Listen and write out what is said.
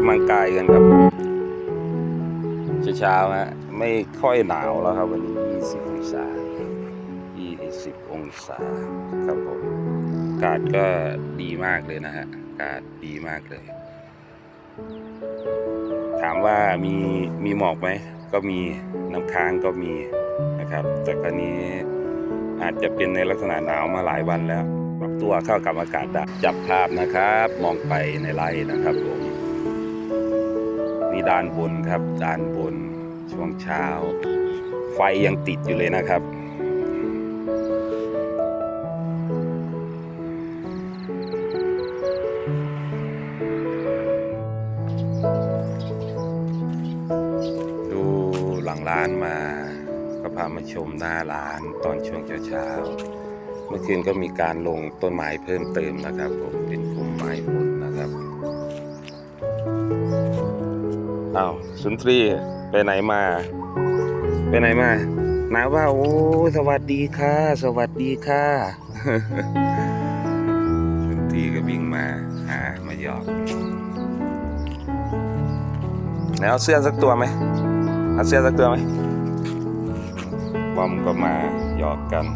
กำลังกายกันครับเช้าๆฮะไม่ค่อยหนาวแล้วครับ วันนี้ 20 องศา 20 องศาครับผมอากาศก็ดีมากเลยนะฮะอากาศดีมากเลย ถามว่ามีมีหมอกไหม ก็มีน้ำค้างก็มีนะครับ แต่คราวนี้อาจจะเป็นในลักษณะหนาวมาหลายวันแล้ว ปรับตัวเข้ากับอากาศได้จับภาพนะครับ มองไปในไร่นะครับผม นี่ด้านบนครับ ด้านบนช่วงเช้า ไฟยังติดอยู่เลยนะครับ ดูหลังร้านมา ก็พามาชมหน้าร้านตอนช่วงเช้าเมื่อคืนก็มีการลงต้นไม้เพิ่มเติมนะครับผมเป็นพุ่มไม้ผลนะครับ อ้าวสุนทรีไปไหนมา ไปไหนมานาว่าโอ้สวัสดีค่ะ สวัสดีค่ะสุนทรีก็วิ่งมาหามาหยอกแล้วเอาเสื้อสักตัวไหมเอาเสื้อสักตัวไหมบอมก็มาหยอกกัน